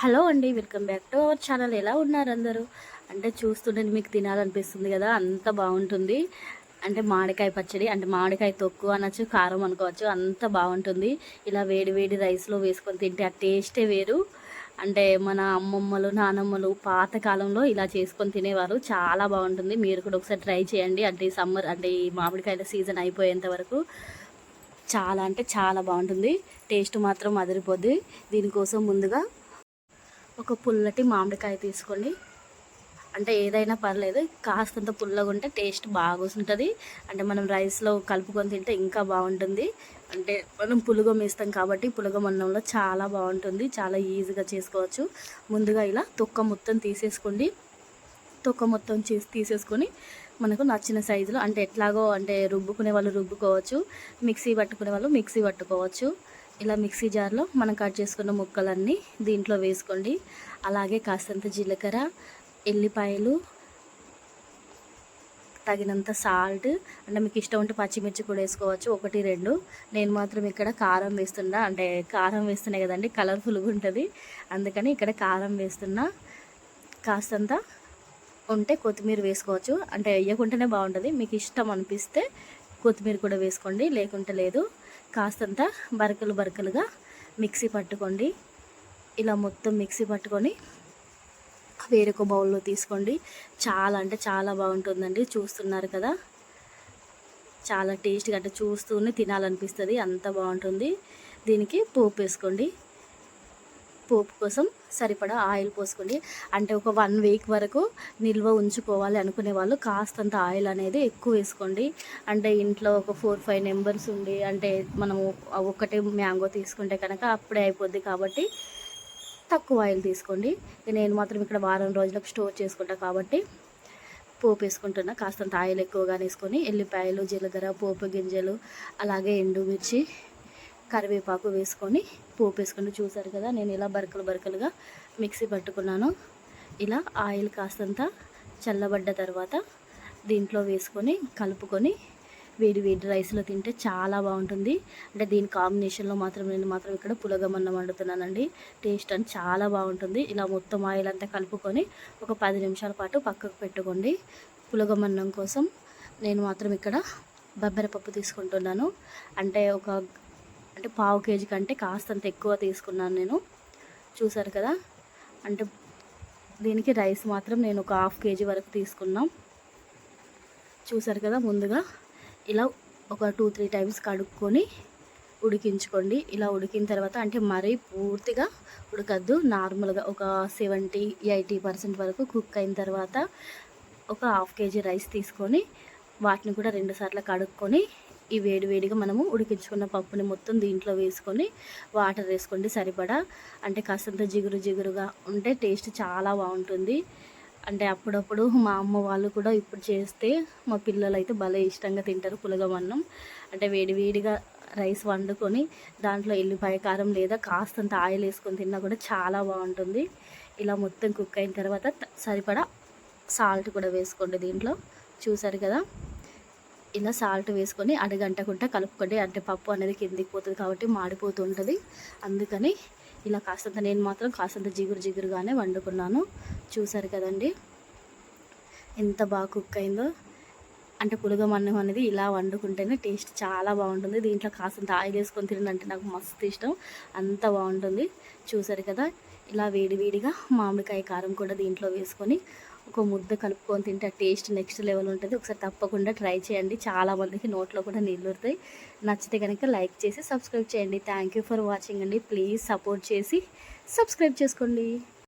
Hello అండి welcome back to our channel. ఎలా ఉన్నారు అందరూ? అంటే చూస్తుంటే మీకు తినాలనిపిస్తుంది కదా అంత బాగుంటుంది. అంటే మామిడికాయ పచ్చడి అంటే మామిడికాయ తొక్కు అనొచ్చు కారం అనుకోవచ్చు అంత బాగుంటుంది. ఇలా వేడి వేడి రైస్లో వేసుకొని తింటే ఆ టేస్టే వేరు. అంటే మన అమ్మమ్మలు నానమ్మలు పాతకాలంలో ఇలా చేసుకొని తినేవారు చాలా బాగుంటుంది. మీరు కూడా ఒకసారి ట్రై చేయండి. అంటే ఈ సమ్మర్ అంటే ఈ మామిడికాయల సీజన్ అయిపోయేంత వరకు చాలా అంటే చాలా బాగుంటుంది. టేస్ట్ మాత్రం అదిరిపోద్ది. దీనికోసం ముందుగా ఒక పుల్లటి మామిడికాయ తీసుకోండి. అంటే ఏదైనా పర్లేదు కాస్తంత పుల్లగా ఉంటే టేస్ట్ బాగా వస్తుంటుంది అంటే మనం రైస్లో కలుపుకొని తింటే ఇంకా బాగుంటుంది. అంటే మనం పులుగం వేస్తాం కాబట్టి పులుగం అన్నంలో చాలా బాగుంటుంది. చాలా ఈజీగా చేసుకోవచ్చు. ముందుగా ఇలా తొక్క మొత్తం తీసేసుకోండి. తొక్క మొత్తం చేసి తీసేసుకొని మనకు నచ్చిన సైజులో అంటే ఎట్లాగో అంటే రుబ్బుకునే వాళ్ళు రుబ్బుకోవచ్చు మిక్సీ పట్టుకునే వాళ్ళు మిక్సీ పట్టుకోవచ్చు. ఇలా మిక్సీ జార్లో మనం కట్ చేసుకున్న ముక్కలన్నీ దీంట్లో వేసుకోండి. అలాగే కాస్తంత జీలకర్ర ఎల్లిపాయలు తగినంత సాల్ట్ అంటే మీకు ఇష్టం ఉంటే పచ్చిమిర్చి కూడా వేసుకోవచ్చు. ఒకటి రెండు. నేను మాత్రం ఇక్కడ కారం వేస్తున్నా అంటే కారం వేస్తున్నాయి కదండి కలర్ఫుల్గా ఉంటుంది. అందుకని ఇక్కడ కారం వేస్తున్నా కాస్తంత ఉంటే కొత్తిమీర వేసుకోవచ్చు. అంటే వేయకుంటేనే బాగుంటుంది. మీకు ఇష్టం అనిపిస్తే కొత్తిమీర కూడా వేసుకోండి లేకుంటే లేదు. కాస్తంత బరకలు బరకలుగా మిక్సీ పట్టుకోండి. ఇలా మొత్తం మిక్సీ పట్టుకొని వేరొక బౌల్లో తీసుకోండి. చాలా అంటే చాలా బాగుంటుందండి. చూస్తున్నారు కదా? చాలా టేస్ట్గా అంటే చూస్తూనే తినాలనిపిస్తుంది. అంత బాగుంటుంది. దీనికి పోపు వేసుకోండి. పోపు కోసం సరిపడా ఆయిల్ పోసుకోండి అంటే ఒక వన్ వీక్ వరకు నిల్వ ఉంచుకోవాలి అనుకునే వాళ్ళు కాస్తంత ఆయిల్ అనేది ఎక్కువ వేసుకోండి. అంటే ఇంట్లో ఒక ఫోర్ ఫైవ్ నెంబర్స్ ఉండి అంటే మనము ఒకటే మ్యాంగో తీసుకుంటే కనుక అప్పుడే అయిపోద్ది కాబట్టి తక్కువ ఆయిల్ తీసుకోండి. నేను మాత్రం ఇక్కడ వారం రోజులకు స్టోర్ చేసుకుంటా కాబట్టి పోపు వేసుకుంటున్నా. కాస్తంత ఆయిల్ ఎక్కువగా వేసుకొని ఎల్లిపాయలు జీలకర్ర పోపు గింజలు అలాగే ఎండుమిర్చి కరివేపాకు వేసుకొని పోపు వేసుకొని చూసారు కదా నేను ఇలా బరకలు బరకలుగా మిక్సీ పట్టుకున్నాను. ఇలా ఆయిల్ కాస్తంత చల్లబడ్డ తర్వాత దీంట్లో వేసుకొని కలుపుకొని వేడి వేడి రైస్లో తింటే చాలా బాగుంటుంది. అంటే దీని కాంబినేషన్లో మాత్రం నేను మాత్రం ఇక్కడ పులగమన్నం వండుతున్నానండి. టేస్ట్ అని చాలా బాగుంటుంది. ఇలా మొత్తం ఆయిల్ అంతా కలుపుకొని ఒక పది నిమిషాల పాటు పక్కకు పెట్టుకోండి. పులగమన్నం కోసం నేను మాత్రం ఇక్కడ బబ్బెరపప్పు తీసుకుంటున్నాను. అంటే ఒక అంటే పావు కేజీ కంటే కాస్తంత ఎక్కువ తీసుకున్నాను నేను. చూసారు కదా? అంటే దీనికి రైస్ మాత్రం నేను ఒక హాఫ్ కేజీ వరకు తీసుకున్నాం. చూసారు కదా? ముందుగా ఇలా ఒక టూ త్రీ టైమ్స్ కడుక్కొని ఉడికించుకోండి. ఇలా ఉడికిన తర్వాత అంటే మరీ పూర్తిగా ఉడకద్దు. నార్మల్గా ఒక సెవెంటీ ఎయిటీ పర్సెంట్ వరకు కుక్ అయిన తర్వాత ఒక హాఫ్ కేజీ రైస్ తీసుకొని వాటిని కూడా రెండు సార్లు కడుక్కొని ఈ వేడివేడిగా మనము ఉడికించుకున్న పప్పుని మొత్తం దీంట్లో వేసుకొని వాటర్ వేసుకోండి సరిపడా. అంటే కాస్తంత జిగురు జిగురుగా ఉంటే టేస్ట్ చాలా బాగుంటుంది. అంటే అప్పుడప్పుడు మా అమ్మ వాళ్ళు కూడా ఇప్పుడు చేస్తే మా పిల్లలు అయితే భలే ఇష్టంగా తింటారు పులగమన్నం. అంటే వేడివేడిగా రైస్ వండుకొని దాంట్లో ఎల్లిపాయ కారం లేదా కాస్తంత ఆయిల్ వేసుకొని తిన్నా కూడా చాలా బాగుంటుంది. ఇలా మొత్తం కుక్ అయిన తర్వాత సరిపడా సాల్ట్ కూడా వేసుకోండి దీంట్లో. చూసారు కదా? ఇలా సాల్ట్ వేసుకొని అడగంటకుండా కలుపుకోండి. అంటే పప్పు అనేది కిందికి పోతుంది కాబట్టి మాడిపోతూ ఉంటుంది. అందుకని ఇలా కాస్తంత నేను మాత్రం కాస్తంత జిగురు జిగురుగానే వండుకున్నాను. చూసారు కదండి? ఎంత బాగా కుక్ అయిందో. అంటే పులగమన్నం అనేది ఇలా వండుకుంటేనే టేస్ట్ చాలా బాగుంటుంది. దీంట్లో కాస్తంత ఆయిల్ వేసుకొని తినంటే నాకు మస్తు ఇష్టం. అంత బాగుంటుంది. చూసారు కదా? ఇలా వేడివేడిగా మామిడికాయ కారం కూడా దీంట్లో వేసుకొని ఒక ముద్ద కలుపుకొని తింటే టేస్ట్ నెక్స్ట్ లెవెల్ ఉంటుంది. ఒకసారి తప్పకుండా ట్రై చేయండి. చాలామందికి నోట్లో కూడా నీళ్ళుతాయి నచ్చితే కనుక లైక్ చేసి సబ్స్క్రైబ్ చేయండి. థ్యాంక్ యూ ఫర్ వాచింగ్ అండి. ప్లీజ్ సపోర్ట్ చేసి సబ్స్క్రైబ్ చేసుకోండి.